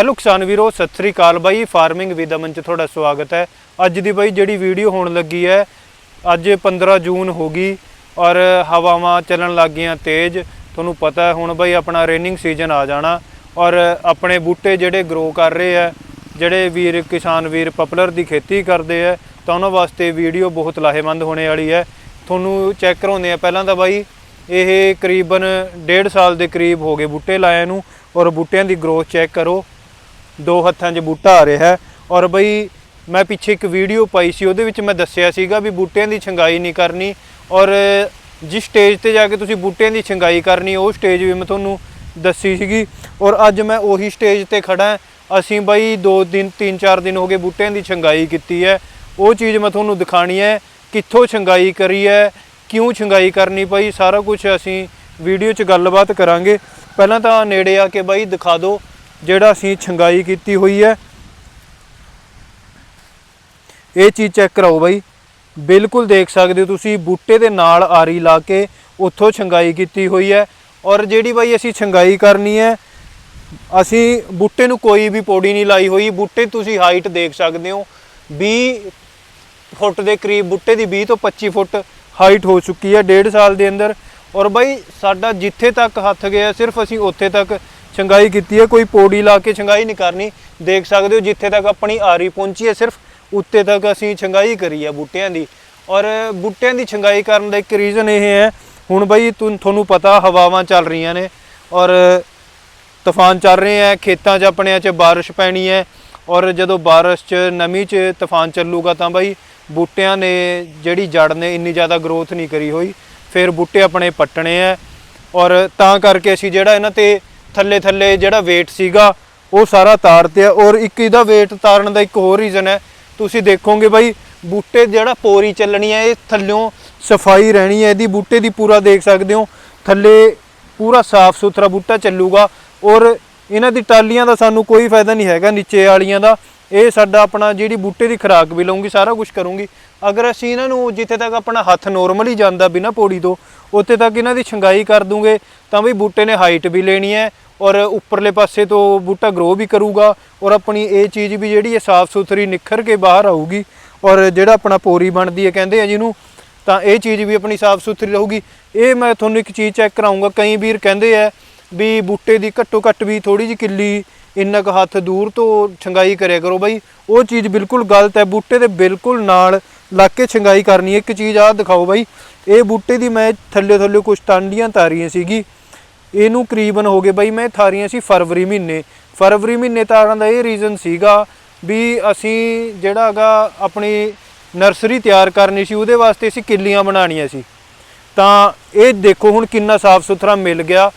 Hello ਕਿਸਾਨ ਵੀਰੋ, ਸਤਿ ਸ੍ਰੀ ਅਕਾਲ ਬਾਈ। Farming with ਅਮਨ ਚ ਤੁਹਾਡਾ ਸਵਾਗਤ ਹੈ। ਅੱਜ ਦੀ ਬਾਈ ਜਿਹੜੀ ਵੀਡੀਓ ਹੋਣ ਲੱਗੀ ਹੈ, ਅੱਜ 15 ਜੂਨ ਹੋ ਗਈ ਔਰ ਹਵਾਵਾਂ ਚੱਲਣ ਲੱਗ ਗਈਆਂ ਤੇਜ਼। ਤੁਹਾਨੂੰ ਪਤਾ ਹੈ, ਹੁਣ ਬਾਈ ਆਪਣਾ ਰੇਨਿੰਗ ਸੀਜ਼ਨ ਆ ਜਾਣਾ ਔਰ ਆਪਣੇ ਬੂਟੇ ਜਿਹੜੇ ਗਰੋ ਕਰ ਰਹੇ ਆ ਜਿਹੜੇ ਵੀਰ, ਕਿਸਾਨ ਵੀਰ ਪਪਲਰ ਦੀ ਖੇਤੀ ਕਰਦੇ ਆ ਤਾਂ ਉਹਨਾਂ ਵਾਸਤੇ ਵੀਡੀਓ ਬਹੁਤ ਲਾਹੇਵੰਦ ਹੋਣੇ ਵਾਲੀ ਹੈ। ਤੁਹਾਨੂੰ ਚੈੱਕ ਕਰਾਉਂਦੇ ਆ ਪਹਿਲਾਂ ਤਾਂ ਬਾਈ, ਇਹ ਕਰੀਬਨ 1.5 ਸਾਲ ਦੇ ਕਰੀਬ ਹੋ ਗਏ ਬੂਟੇ ਲਾਇਆ ਨੂੰ ਔਰ ਬੂਟਿਆਂ ਦੀ ਗਰੋਥ ਚੈੱਕ ਕਰੋ। ਦੋ ਹੱਥਾਂ 'ਚ ਬੂਟਾ ਆ ਰਿਹਾ ਹੈ ਔਰ ਬਈ ਮੈਂ ਪਿੱਛੇ ਇੱਕ ਵੀਡੀਓ ਪਾਈ ਸੀ, ਉਹਦੇ ਵਿੱਚ ਮੈਂ ਦੱਸਿਆ ਸੀਗਾ ਵੀ ਬੂਟਿਆਂ ਦੀ ਛੰਗਾਈ ਨਹੀਂ ਕਰਨੀ ਔਰ ਜਿਸ ਸਟੇਜ ਤੇ ਜਾ ਕੇ ਤੁਸੀਂ ਬੂਟਿਆਂ ਦੀ ਛੰਗਾਈ ਕਰਨੀ, ਉਹ ਸਟੇਜ ਵੀ ਮੈਂ ਤੁਹਾਨੂੰ ਦੱਸੀ ਸੀਗੀ ਔਰ ਅੱਜ ਮੈਂ ਉਹੀ ਸਟੇਜ ਤੇ ਖੜਾ ਅਸੀਂ ਬਈ 2 ਦਿਨ 3-4 ਦਿਨ ਹੋ ਗਏ ਬੂਟਿਆਂ ਦੀ ਛੰਗਾਈ ਕੀਤੀ ਹੈ। ਉਹ ਚੀਜ਼ ਮੈਂ ਤੁਹਾਨੂੰ ਦਿਖਾਣੀ ਹੈ, ਕਿੱਥੋਂ ਛੰਗਾਈ ਕਰੀ ਹੈ, ਕਿਉਂ ਛੰਗਾਈ ਕਰਨੀ ਪਈ, ਸਾਰਾ ਕੁਝ ਅਸੀਂ ਵੀਡੀਓ 'ਚ ਗੱਲਬਾਤ ਕਰਾਂਗੇ। ਪਹਿਲਾਂ ਤਾਂ ਨੇੜੇ ਆ ਕੇ ਬਾਈ ਦਿਖਾ ਦਿਓ ਜਿਹੜਾ ਅਸੀਂ ਛੰਗਾਈ ਕੀਤੀ ਹੋਈ ਹੈ। ਇਹ ਚੀਜ਼ ਚੈੱਕ ਕਰਾਓ ਬਾਈ। ਬਿਲਕੁਲ ਦੇਖ ਸਕਦੇ ਹੋ ਤੁਸੀਂ, ਬੂਟੇ ਦੇ ਨਾਲ ਆਰੀ ਲਾ ਕੇ ਉੱਥੋਂ ਛੰਗਾਈ ਕੀਤੀ ਹੋਈ ਹੈ। ਔਰ ਜਿਹੜੀ ਬਾਈ ਅਸੀਂ ਛੰਗਾਈ ਕਰਨੀ ਹੈ, ਅਸੀਂ ਬੂਟੇ ਨੂੰ ਕੋਈ ਵੀ ਪੌੜੀ ਨਹੀਂ ਲਾਈ ਹੋਈ। ਬੂਟੇ ਤੁਸੀਂ ਹਾਈਟ ਦੇਖ ਸਕਦੇ ਹੋ। 20 ਫੁੱਟ ਦੇ ਕਰੀਬ, ਬੂਟੇ ਦੀ 20 ਤੋਂ 25 ਫੁੱਟ ਹਾਈਟ ਹੋ ਚੁੱਕੀ ਹੈ ਡੇਢ ਸਾਲ ਦੇ ਅੰਦਰ। ਔਰ ਬਾਈ ਸਾਡਾ ਜਿੱਥੇ ਤੱਕ ਹੱਥ ਗਿਆ, ਸਿਰਫ ਅਸੀਂ ਉੱਥੇ ਤੱਕ ਚੰਗਾਈ ਕੀਤੀ ਹੈ, ਕੋਈ ਪੌੜੀ ਲਾ ਕੇ ਚੰਗਾਈ ਨਹੀਂ ਕਰਨੀ। ਦੇਖ ਸਕਦੇ ਹੋ ਜਿੱਥੇ ਤੱਕ ਆਪਣੀ ਆਰੀ ਪਹੁੰਚੀ ਹੈ, ਸਿਰਫ ਉੱਤੇ ਤੱਕ ਅਸੀਂ ਚੰਗਾਈ ਕਰੀ ਹੈ ਬੂਟਿਆਂ ਦੀ। ਔਰ ਬੂਟਿਆਂ ਦੀ ਛੰਗਾਈ ਕਰਨ ਦਾ ਇੱਕ ਰੀਜ਼ਨ ਇਹ ਹੈ, ਹੁਣ ਬਈ ਤੁਹਾਨੂੰ ਪਤਾ ਹਵਾਵਾਂ ਚੱਲ ਰਹੀਆਂ ਨੇ ਔਰ ਤੂਫਾਨ ਚੱਲ ਰਹੇ ਆ ਖੇਤਾਂ 'ਚ ਆਪਣੇ 'ਚ ਬਾਰਿਸ਼ ਪੈਣੀ ਹੈ ਔਰ ਜਦੋਂ ਬਾਰਿਸ਼ 'ਚ ਨਮੀ 'ਚ ਤੂਫਾਨ ਚੱਲੂਗਾ ਤਾਂ ਬਾਈ ਬੂਟਿਆਂ ਨੇ ਜਿਹੜੀ ਜੜ ਨੇ ਇੰਨੀ ਜ਼ਿਆਦਾ ਗਰੋਥ ਨਹੀਂ ਕਰੀ ਹੋਈ, ਫਿਰ ਬੂਟੇ ਆਪਣੇ ਪੱਟਣੇ ਆ ਔਰ ਤਾਂ ਕਰਕੇ ਅਸੀਂ ਜਿਹੜਾ ਇਹਨਾਂ ਤੇ ਥੱਲੇ ਥੱਲੇ ਜਿਹੜਾ weight ਸੀਗਾ, ਉਹ ਸਾਰਾ ਤਾਰ ਤੇ ਆ। ਔਰ ਇੱਕ ਇਹਦਾ weight ਤਾਰਨ ਦਾ ਇੱਕ ਹੋਰ ਰੀਜ਼ਨ ਹੈ। ਤੁਸੀਂ ਦੇਖੋਗੇ ਬਾਈ, ਬੂਟੇ ਜਿਹੜਾ ਪੋਰੀ ਚੱਲਣੀ ਹੈ, ਇਹ ਥੱਲਿਓਂ ਸਫ਼ਾਈ ਰਹਿਣੀ ਹੈ। ਇਹਦੀ ਬੂਟੇ ਦੀ ਪੂਰਾ ਦੇਖ ਸਕਦੇ ਹੋ। ਥੱਲੇ ਪੂਰਾ ਸਾਫ਼ ਸੁਥਰਾ ਬੂਟਾ ਚੱਲੂਗਾ। ਔਰ ਇਹਨਾਂ ਦੀ ਟਾਲੀਆਂ ਦਾ ਸਾਨੂੰ ਕੋਈ ਫਾਇਦਾ ਨਹੀਂ ਹੈਗਾ, ਨੀਚੇ ਵਾਲੀਆਂ ਦਾ। ਇਹ ਸਾਡਾ ਆਪਣਾ ਜਿਹੜੀ ਬੂਟੇ ਦੀ ਖੁਰਾਕ ਵੀ ਲਊਂਗੀ, ਸਾਰਾ ਕੁਝ ਕਰੂੰਗੀ। ਅਗਰ ਅਸੀਂ ਇਹਨਾਂ ਨੂੰ ਜਿੱਥੇ ਤੱਕ ਆਪਣਾ ਹੱਥ ਨੋਰਮਲੀ ਜਾਂਦਾ ਬਿਨਾ ਪੌੜੀ ਤੋਂ ਉੱਥੇ ਤੱਕ ਇਹਨਾਂ ਦੀ ਛੰਗਾਈ ਕਰ ਦੂੰਗੇ, ਤਾਂ ਵੀ ਬੂਟੇ ਨੇ ਹਾਈਟ ਵੀ ਲੈਣੀ ਹੈ ਔਰ ਉੱਪਰਲੇ ਪਾਸੇ ਤੋਂ ਬੂਟਾ ਗਰੋ ਵੀ ਕਰੂਗਾ ਔਰ ਆਪਣੀ ਇਹ ਚੀਜ਼ ਵੀ ਜਿਹੜੀ ਹੈ ਸਾਫ਼ ਸੁਥਰੀ ਨਿਖਰ ਕੇ ਬਾਹਰ ਆਊਗੀ ਔਰ ਜਿਹੜਾ ਆਪਣਾ ਪੋਰੀ ਬਣਦੀ ਹੈ ਕਹਿੰਦੇ ਆ ਜਿਹਨੂੰ ਤਾਂ ਇਹ ਚੀਜ਼ ਵੀ ਆਪਣੀ ਸਾਫ਼ ਸੁਥਰੀ ਰਹੂਗੀ। ਇਹ ਮੈਂ ਤੁਹਾਨੂੰ ਇੱਕ ਚੀਜ਼ ਚੈੱਕ ਕਰਾਉਂਗਾ ਕਈ ਵੀਰ ਕਹਿੰਦੇ ਆ ਵੀ ਬੂਟੇ ਦੀ ਘੱਟੋ ਘੱਟ ਵੀ ਥੋੜੀ ਜਿਹੀ ਕਿੱਲੀ ਇੰਨਾ ਕੁ ਹੱਥ ਦੂਰ ਤੋਂ ਛੰਗਾਈ ਕਰਿਆ ਕਰੋ ਬਾਈ। ਉਹ ਚੀਜ਼ ਬਿਲਕੁਲ ਗਲਤ ਹੈ, ਬੂਟੇ ਦੇ ਬਿਲਕੁਲ ਨਾਲ ਲੱਗ ਕੇ ਛੰਗਾਈ ਕਰਨੀ ਹੈ। ਇੱਕ ਚੀਜ਼ ਆਹ ਦਿਖਾਓ ਬਾਈ, ਇਹ ਬੂਟੇ ਦੀ ਮੈਂ ਥੱਲੇ ਥੱਲੇ ਕੁਝ ਟਾਂਡੀਆਂ ਤਾਰੀਆਂ ਸੀਗੀ। ਇਹਨੂੰ ਕਰੀਬਨ ਹੋ ਗਏ ਬਾਈ, ਮੈਂ ਥਾਰੀਆਂ ਸੀ ਫਰਵਰੀ ਮਹੀਨੇ। ਫਰਵਰੀ ਮਹੀਨੇ ਤਾਰਨ ਦਾ ਇਹ ਰੀਜ਼ਨ ਸੀਗਾ ਵੀ ਅਸੀਂ ਜਿਹੜਾ ਹੈਗਾ ਆਪਣੀ ਨਰਸਰੀ ਤਿਆਰ ਕਰਨੀ ਸੀ, ਉਹਦੇ ਵਾਸਤੇ ਅਸੀਂ ਕਿੱਲੀਆਂ ਬਣਾਉਣੀਆਂ ਸੀ। ਤਾਂ ਇਹ ਦੇਖੋ ਹੁਣ ਕਿੰਨਾ ਸਾਫ਼ ਸੁਥਰਾ ਮਿਲ ਗਿਆ,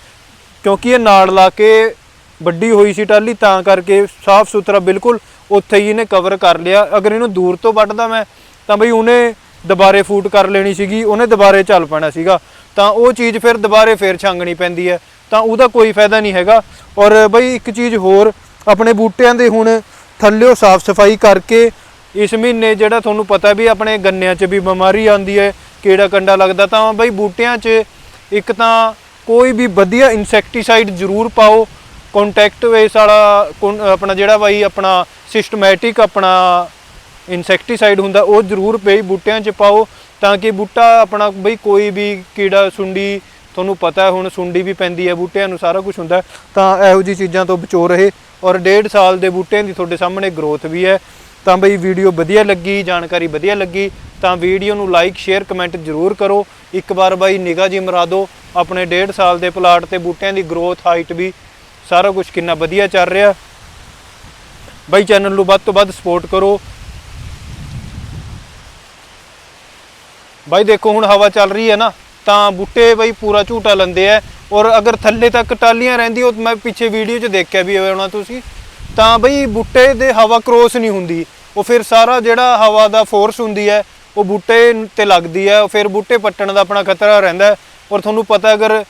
ਕਿਉਂਕਿ ਇਹ ਨਾਲ ਲਾ ਕੇ ਵੱਡੀ ਹੋਈ ਸੀ ਟਾਲੀ ਤਾਂ ਕਰਕੇ ਸਾਫ਼ ਸੁਥਰਾ ਬਿਲਕੁਲ ਉੱਥੇ ਹੀ ਇਹਨੇ ਕਵਰ ਕਰ ਲਿਆ। ਅਗਰ ਇਹਨੂੰ ਦੂਰ ਤੋਂ ਵੱਢਦਾ ਮੈਂ ਤਾਂ ਬਈ ਉਹਨੇ ਦੁਬਾਰੇ ਫੂਟ ਕਰ ਲੈਣੀ ਸੀਗੀ, ਉਹਨੇ ਦੁਬਾਰੇ ਚੱਲ ਪੈਣਾ ਸੀਗਾ। ਤਾਂ ਉਹ ਚੀਜ਼ ਫਿਰ ਦੁਬਾਰੇ ਫੇਰ ਛਾਂਗਣੀ ਪੈਂਦੀ ਹੈ। ਤਾਂ ਉਹਦਾ ਕੋਈ ਫਾਇਦਾ ਨਹੀਂ ਹੈਗਾ। ਔਰ ਬਈ ਇੱਕ ਚੀਜ਼ ਹੋਰ, ਆਪਣੇ ਬੂਟਿਆਂ ਦੇ ਹੁਣ ਥੱਲਿਓ ਸਾਫ਼ ਸਫ਼ਾਈ ਕਰਕੇ ਇਸ ਮਹੀਨੇ ਜਿਹੜਾ ਤੁਹਾਨੂੰ ਪਤਾ ਵੀ ਆਪਣੇ ਗੰਨਿਆਂ 'ਚ ਵੀ ਬਿਮਾਰੀ ਆਉਂਦੀ ਹੈ ਕੀੜਾ ਕੰਡਾ ਲੱਗਦਾ, ਤਾਂ ਬਈ ਬੂਟਿਆਂ 'ਚ ਇੱਕ ਤਾਂ ਕੋਈ ਵੀ ਵਧੀਆ ਇਨਸੈਕਟੀਸਾਈਡ ਜ਼ਰੂਰ ਪਾਓ। ਕੰਟੈਕਟ ਵੇਸ ਵਾਲਾ ਆਪਣਾ ਜਿਹੜਾ ਬਾਈ ਆਪਣਾ ਸਿਸਟਮੈਟਿਕ ਆਪਣਾ ਇਨਸੈਕਟੀਸਾਈਡ ਹੁੰਦਾ, ਉਹ ਜ਼ਰੂਰ ਪਈ ਬੂਟਿਆਂ 'ਚ ਪਾਓ ਤਾਂ ਕਿ ਬੂਟਾ ਆਪਣਾ ਬਈ ਕੋਈ ਵੀ ਕੀੜਾ ਸੁੰਡੀ, ਤੁਹਾਨੂੰ ਪਤਾ ਹੁਣ ਸੁੰਡੀ ਵੀ ਪੈਂਦੀ ਹੈ, ਬੂਟਿਆਂ ਨੂੰ ਸਾਰਾ ਕੁਝ ਹੁੰਦਾ ਤਾਂ ਇਹੋ ਜੀ ਚੀਜ਼ਾਂ ਤੋਂ ਬਚੋ ਰਹੇ ਔਰ ਡੇਢ ਸਾਲ ਦੇ ਬੂਟਿਆਂ ਦੀ ਤੁਹਾਡੇ ਸਾਹਮਣੇ ਗਰੋਥ ਵੀ ਹੈ। ਤਾਂ ਬਈ ਵੀਡੀਓ ਵਧੀਆ ਲੱਗੀ, ਜਾਣਕਾਰੀ ਵਧੀਆ ਲੱਗੀ, ਤਾਂ ਵੀਡੀਓ ਨੂੰ ਲਾਈਕ ਸ਼ੇਅਰ ਕਮੈਂਟ ਜ਼ਰੂਰ ਕਰੋ। ਇੱਕ ਵਾਰ ਬਾਈ ਨਿਗਾਹ ਜੀ ਮਰਾ ਦਿਓ, ਆਪਣੇ ਡੇਢ ਸਾਲ ਦੇ ਪਲਾਟ ਤੇ ਬੂਟਿਆਂ ਦੀ ਗਰੋਥ ਹਾਈਟ ਵੀ ਸਾਰਾ ਕੁਝ ਕਿੰਨਾ ਵਧੀਆ ਚੱਲ ਰਿਹਾ। ਬਾਈ ਚੈਨਲ ਨੂੰ ਵੱਧ ਤੋਂ ਵੱਧ ਸਪੋਰਟ ਕਰੋ ਬਾਈ ਦੇਖੋ ਹੁਣ ਹਵਾ ਚੱਲ ਰਹੀ ਹੈ ਨਾ, ਤਾਂ ਬੂਟੇ ਬਾਈ ਪੂਰਾ ਝੂਟਾ ਲੰਦੇ ਆ ਔਰ ਅਗਰ ਥੱਲੇ ਤੱਕ ਟਾਲੀਆਂ ਰਹਿੰਦੀ ਉਹ ਮੈਂ ਪਿੱਛੇ ਵੀਡੀਓ 'ਚ ਦੇਖਿਆ ਵੀ ਹੋਣਾ ਤੁਸੀਂ, ਤਾਂ ਬਈ ਬੂਟੇ ਦੇ ਹਵਾ ਕ੍ਰੋਸ ਨਹੀਂ ਹੁੰਦੀ। ਉਹ ਫਿਰ ਸਾਰਾ ਜਿਹੜਾ ਹਵਾ ਦਾ ਫੋਰਸ ਹੁੰਦੀ ਹੈ, ਉਹ ਬੂਟੇ ਤੇ ਲੱਗਦੀ ਹੈ ਫਿਰ ਬੂਟੇ ਪੱਟਣ ਦਾ ਆਪਣਾ ਖਤਰਾ ਰਹਿੰਦਾ ਔਰ ਤੁਹਾਨੂੰ ਪਤਾ ਅਗਰ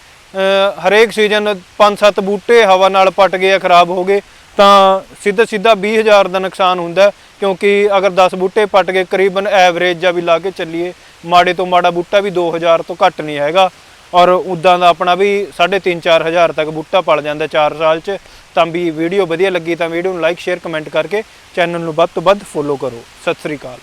ਹਰੇਕ ਸੀਜ਼ਨ 5-7 ਬੂਟੇ ਹਵਾ ਨਾਲ ਪੱਟ ਗਏ ਜਾਂ ਖਰਾਬ ਹੋ ਗਏ ਤਾਂ ਸਿੱਧਾ ਸਿੱਧਾ 20000 ਦਾ ਨੁਕਸਾਨ ਹੁੰਦਾ ਕਿਉਂਕਿ ਅਗਰ 10 ਬੂਟੇ ਪੱਟ ਕੇ ਕਰੀਬਨ ਐਵਰੇਜ ਜਾਂ ਵੀ ਲਾ ਕੇ ਚੱਲੀਏ, ਮਾੜੇ ਤੋਂ ਮਾੜਾ ਬੂਟਾ ਵੀ 2000 ਤੋਂ ਘੱਟ ਨਹੀਂ ਹੈਗਾ। ਔਰ ਉਦਾਂ ਦਾ ਆਪਣਾ ਵੀ 3.5 4000 ਤੱਕ ਬੂਟਾ ਪਲ ਜਾਂਦਾ 4 ਸਾਲ ਚ। ਤਾਂ ਵੀ ਵੀਡੀਓ ਵਧੀਆ ਲੱਗੀ ਤਾਂ ਵੀਡੀਓ ਨੂੰ ਲਾਈਕ ਸ਼ੇਅਰ ਕਮੈਂਟ ਕਰਕੇ ਚੈਨਲ ਨੂੰ ਵੱਧ ਤੋਂ ਵੱਧ ਫੋਲੋ ਕਰੋ। ਸਤਿ ਸ੍ਰੀ ਅਕਾਲ।